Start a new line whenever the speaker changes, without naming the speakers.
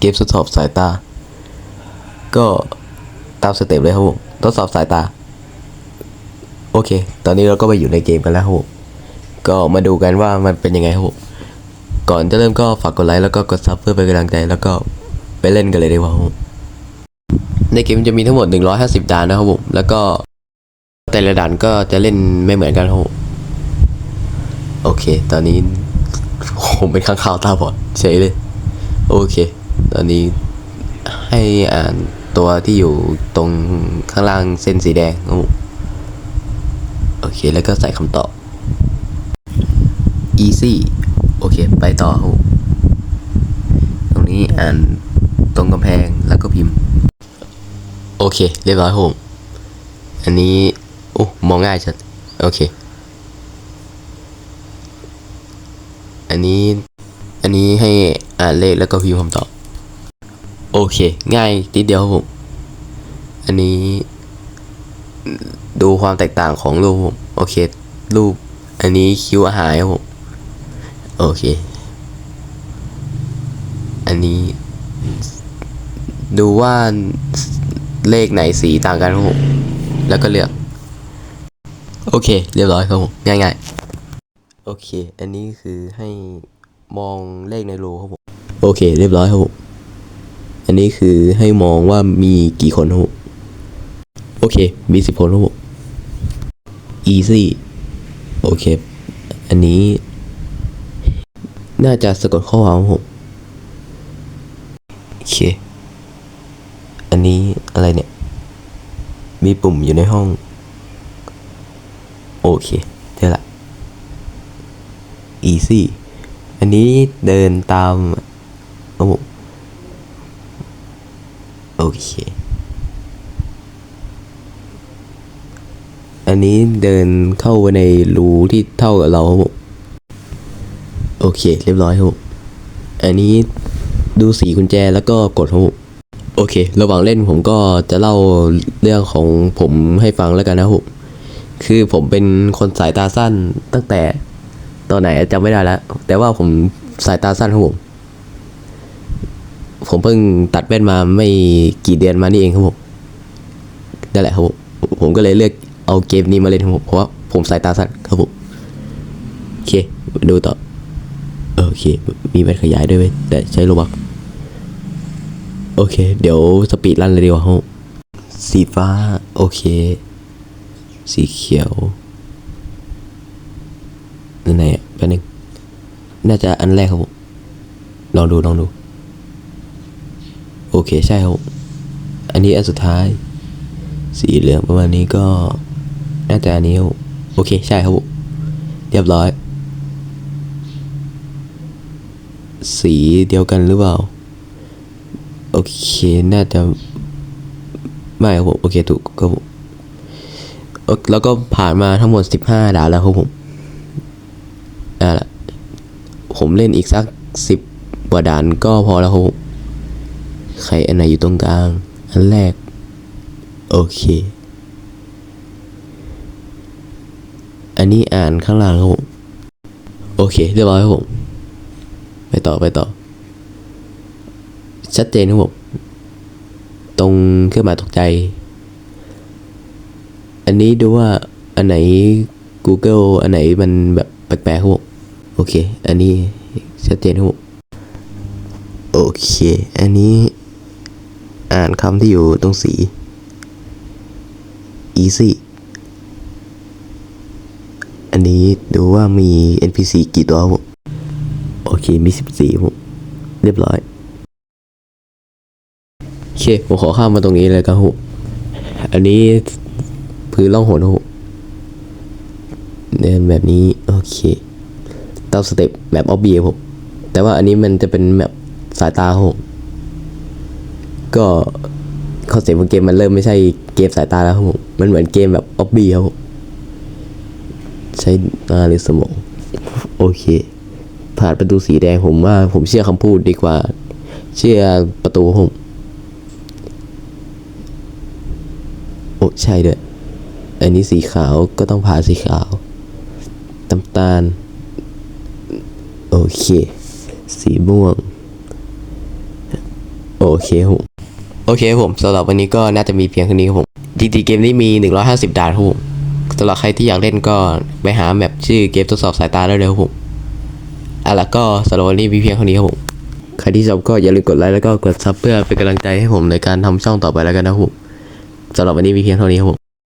เกมทดสอบสายตา ก็ตามสเต็ปเลยครับผมทดสอบสายตา โอเค ตอนนี้เราก็ไปอยู่ในเกมกันแล้วครับผมก็มาดูกันว่ามันเป็นยังไงครับผมก่อนจะเริ่มก็ฝากกดไลค์แล้วก็กดซับเพื่อเป็นกำลังใจแล้วก็ไปเล่นกันเลยดีกว่าครับผมในเกมจะมีทั้งหมด 150 ด่านนะครับผม แล้วก็แต่ละด่านก็จะเล่นไม่เหมือนกันครับผมโอเค ตอนนี้ผมเป็นข้างข่าวตาบอดเฉยเลย โอเค ตอนนี้ให้อ่านตัวที่อยู่ตรงข้างล่างเส้นสีแดงโอเคแล้วก็ใส่คำตอบ easy โอเค ไปต่อ ตรงนี้อ่านตรงกำแพงแล้วก็พิมพ์ โอเค เรียบร้อยครับผมอันนี้โอ้มองง่ายชัดโอเค อันนี้ อันนี้ให้อ่านเลขแล้วก็พิมพ์คำตอบ โอเค ง่ายนิดเดียวครับผม อันนี้ ดูความแตกต่างของรูปผม โอเค รูป อันนี้คิ้วหารครับผม โอเค อันนี้ ดูว่าเลขไหนสีต่างกันครับผม แล้วก็เลือก โอเค เรียบร้อยครับผม ง่ายๆ โอเค อันนี้คือให้มองเลขในรูครับผม โอเค เรียบร้อยครับผม อันนี้คือให้มองว่ามีกี่คนครับผมโอเค มีสิบคนครับผม easy โอเค อันนี้ น่าจะสะกดข้อความครับผมโอเค อันนี้อะไรเนี่ย มีปุ่มอยู่ในห้อง โอเคเจอละ easy อันนี้เดินตามครับผม เค อันนี้เดินเข้าไปในรูที่เท่ากับเราครับผมโอเค เรียบร้อยครับผมอันนี้ดูสีกุญแจแล้วก็กดครับผมโอเค ระหว่างเล่นผมก็จะเล่าเรื่องของผมให้ฟังแล้วกันนะครับผมคือผมเป็นคนสายตาสั้นตั้งแต่ตอนไหนจำไม่ได้แล้ว แต่ว่าผมสายตาสั้นครับผม ผมเพิ่งตัดแว่นมาไม่กี่เดือนมานี่เองครับผมนั่นแหละครับผมผมก็เลยเลือกเอาเกมนี้มาเล่นครับผมเพราะว่าผมสายตาสั้นครับผมโอเค ดูต่อโอเค มีแว่นขยายด้วยเว้ยแต่ใช้โลบักโอเค เดี๋ยวสปีดรันเลยดีกว่าครับสีฟ้า โอเค สีเขียวนั่นไหนแป๊บนึง น่าจะอันแรกครับผมลองดู ลองดู โอเคใช่ครับอันนี้อันสุดท้าย สีเหลืองประมาณนี้ก็น่าจะอันนี้ครับโอเคใช่ครับเรียบร้อย สีเดียวกันหรือเปล่า โอเคน่าจะไม่ครับผมโอเคถูกครับผมแล้วก็ผ่านมาทั้งหมดสิบห้าด่านแล้วครับผมอ่าละผมเล่นอีกสักสิบกว่าด่านก็พอแล้วครับผม ใครอันไหนอยู่ตรงกลาง อันแรก โอเค อันนี้อ่านข้างล่างครับผม โอเค เรียบร้อยครับผม ไปต่อไปต่อ ชัดเจนครับผม ตรงเครื่องหมายตกใจ อันนี้ดูว่าอันไหน Google อันไหนมันแบบแปลกๆครับผมโอเค อันนี้ชัดเจนครับผมโอเค อันนี้ อ่านคำที่อยู่ตรงสี easy อันนี้ดูว่ามี NPC กี่ตัวผมโอเค มี14ผมเรียบร้อย โอเค ผมขอข้ามมาตรงนี้เลยครับผมอันนี้พื้นล่องหนผมเดินแบบนี้ โอเคตามสเต็ปแบบออบบี้ครับผมแต่ว่าอันนี้มันจะเป็นแบบสายตาครับผม ก็คอนเซ็ปต์ของเกมมันเริ่มไม่ใช่เกมสายตาแล้วครับผม มันเหมือนเกมแบบออบบี้ครับผมใช้ตาหรือสมอง โอเค ผ่านประตูสีแดงผมว่า ผมเชื่อคำพูดดีกว่า เชื่อประตูผม โอ้ใช่ด้วยอันนี้สีขาวก็ต้องผ่านสีขาวน้ำตาล โอเค สีม่วง โอเคผม โอเคผมสำหรับวันนี้ก็น่าจะมีเพียงเท่านี้ครับผมจริงๆเกมนี้มี 150 ด่านครับผมสำหรับใครที่อยากเล่นก็ไปหาแมปชื่อเกมทดสอบสายตาได้เลยครับผมเอาล่ะก็สำหรับวันนี้มีเพียงเท่านี้ครับผมใครที่ชอบก็อย่าลืมกดไลค์แล้วก็กดซับเพื่อเป็นกำลังใจให้ผมในการทำช่องต่อไปแล้วกันนะครับผมสำหรับวันนี้มีเพียงเท่านี้ครับผม